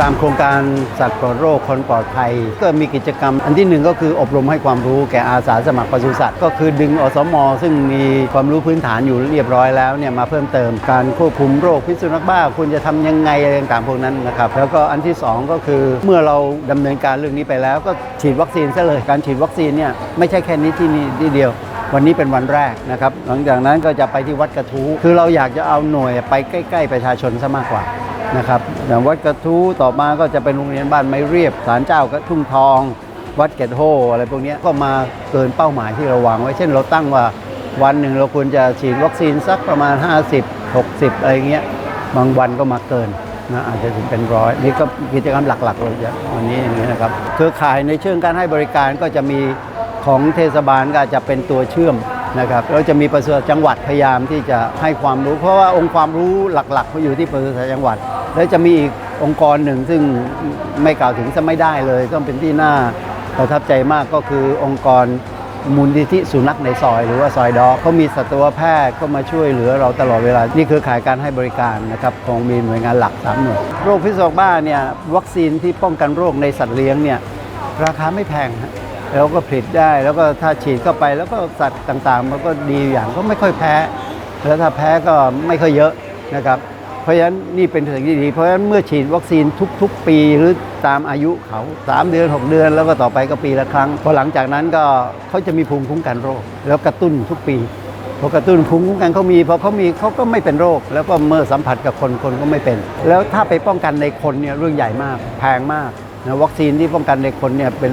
ตามโครงการสัตว์ปลอดโรคคนปลอดภัย ก็มีกิจกรรม อันที่หนึ่งก็คืออบรมให้ความรู้แก่อาสาสมัครปศุสัตว์ก็คือดึงอสมอซึ่งมีความรู้พื้นฐานอยู่เรียบร้อยแล้วเนี่ยมาเพิ่มเติมการควบคุมโรคพิษสุนัขบ้าคุณจะทำยังไงอะไรต่างๆพวกนั้นนะครับแล้วก็อันที่สองก็คือเมื่อเราดำเนินการเรื่องนี้ไปแล้ว ก็ฉีดวัคซีนซะเลยการฉีดวัคซีนเนี่ยไม่ใช่แค่นี้ที่นี่ที่เดียววันนี้เป็นวันแรกนะครับ หลังจากนั้นก็จะไปที่วัดกระทู้คือเราอยากจะเอาหน่วยไปใกล้ ๆ ประชาชนซะมากกว่า นะครับอย่างวัดกระทู้ต่อมาก็จะเป็นโรงเรียนบ้านไม้เรียบศาลเจ้ากระทุ่งทอง วัดเกตโฮอะไรพวกนี้ก็มาเกินเป้าหมายที่เราวางไว้ เช่นเราตั้งว่าวันหนึ่งเราควรจะฉีดวัคซีนสักประมาณ 50 60 อะไรเงี้ย บางวันก็มาเกินนะอาจจะถึงเป็นร้อยนี่ก็กิจกรรมหลักๆเลยจะวันนี้อย่างนี้นะครับเครือข่ายในเชิงการให้บริการก็จะมีของเทศบาลก็จะเป็นตัวเชื่อม นะครับแล้วจะมีประสุทธิ์จังหวัดพยายามที่จะให้ความรู้ เพราะว่าองค์ความรู้หลักๆเขาอยู่ที่ประสุทธิ์จังหวัด แล้วจะมีอีกองค์กรหนึ่งซึ่งไม่กล่าวถึงจะไม่ได้เลยต้องเป็นที่น่าประทับใจมากก็คือองค์กรมูลนิธิสุนัขในซอย หรือว่าซอยดอกเขามีสัตวแพทย์เข้ามาช่วยเหลือเราตลอดเวลา นี่คือขายการให้บริการนะครับของมีหน่วยงานหลักสามหน่วยโรคพิษสุนัขบ้าเนี่ยวัคซีนที่ป้องกันโรคในสัตว์เลี้ยงเนี่ยราคาไม่แพงฮะ แล้วก็ผลิตได้แล้วก็ถ้าฉีดเข้าไปแล้วก็สัตว์ต่างๆ มันก็ดีอย่างก็ไม่ค่อยแพ้ แล้วถ้าแพ้ก็ไม่ค่อยเยอะนะครับ เพราะฉะนั้นนี่เป็นสิ่งที่ดี เพราะฉะนั้นเมื่อฉีดวัคซีนทุก ๆ ปีหรือตามอายุเขา 3 เดือน 6 เดือน แล้วก็ต่อไปก็ปีละครั้งพอหลังจากนั้นก็เขาจะมีภูมิคุ้มกันโรค แล้วกระตุ้นทุกปีพอกระตุ้นภูมิคุ้มกันเขามีพอเขามีเขาก็ไม่เป็นโรค แล้วก็เมื่อสัมผัสกับคนคนก็ไม่เป็น แล้วถ้าไปป้องกันในคนเนี่ยเรื่องใหญ่มากแพงมากนะวัคซีนที่ป้องกันในคนเนี่ยเป็น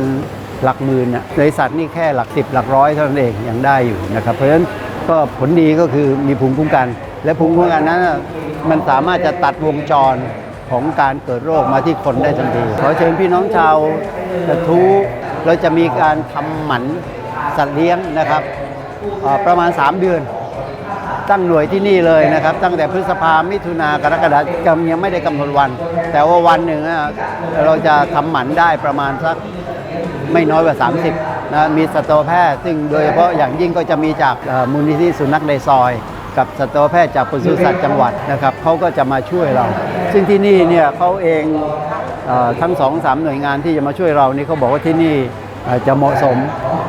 หลักหมื่นนะในสัตว์นี่แค่หลักสิบหลักร้อยเท่านั้นเองยังได้อยู่นะครับ เพราะฉะนั้นก็ผลดีก็คือมีภูมิคุ้มกัน และภูมิคุ้มกันนั้นมันสามารถจะตัดวงจรของการเกิดโรคมาที่คนได้ทันทีขอเชิญพี่น้องชาวกระทู้เราจะมีการทำหมันสัตว์เลี้ยงนะครับประมาณ 3 เดือน ตั้งหน่วยที่นี่เลยนะครับ ตั้งแต่พฤษภามิถุนากรกฎาคมยังไม่ได้กำหนดวัน แต่ว่าวันหนึ่งเราจะทำหมันได้ประมาณสัก ไม่น้อยกว่า 30นะมีสัตวแพทย์ซึ่งโดยเฉพาะอย่างยิ่งก็จะมีจากมูลนิธิสุนัขในซอย กับสัตวแพทย์จากปศุสัตว์จังหวัดนะครับเขาก็จะมาช่วยเรา ซึ่งที่นี่เนี่ยเขาเองทั้งสองสามหน่วยงานที่จะมาช่วยเรานี่เขาบอกว่าที่นี่จะเหมาะสม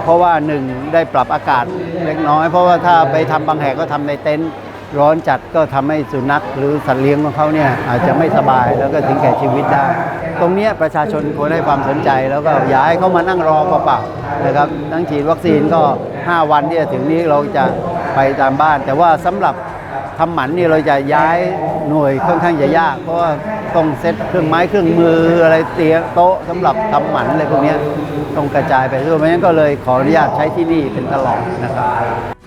เพราะว่าหนึ่งได้ปรับอากาศเล็กน้อย เพราะว่าถ้าไปทำบางแห่งก็ทำในเต็นท์ ร้อนจัดก็ทำให้สุนัขหรือสัตว์เลี้ยงของเขาเนี่ยอาจจะไม่สบายแล้วก็ถึงแก่ชีวิตได้ ตรงเนี้ยประชาชนควรให้ความสนใจแล้วก็อย่าให้เขามานั่งรอเปล่าๆนะครับทั้งฉีดวัคซีนก็ 5 วันที่จะถึงนี้เราจะไปตามบ้าน แต่ว่าสำหรับทำหมันนี่เราจะย้ายหน่วยค่อนข้างจะยาก เพราะว่าต้องเซตเครื่องไม้เครื่องมืออะไรเตียงโต๊ะสำหรับทำหมันอะไรพวกนี้ต้องกระจายไปทั่วเพราะฉะนั้นก็เลยขออนุญาตใช้ที่นี่เป็นตลอดนะครับ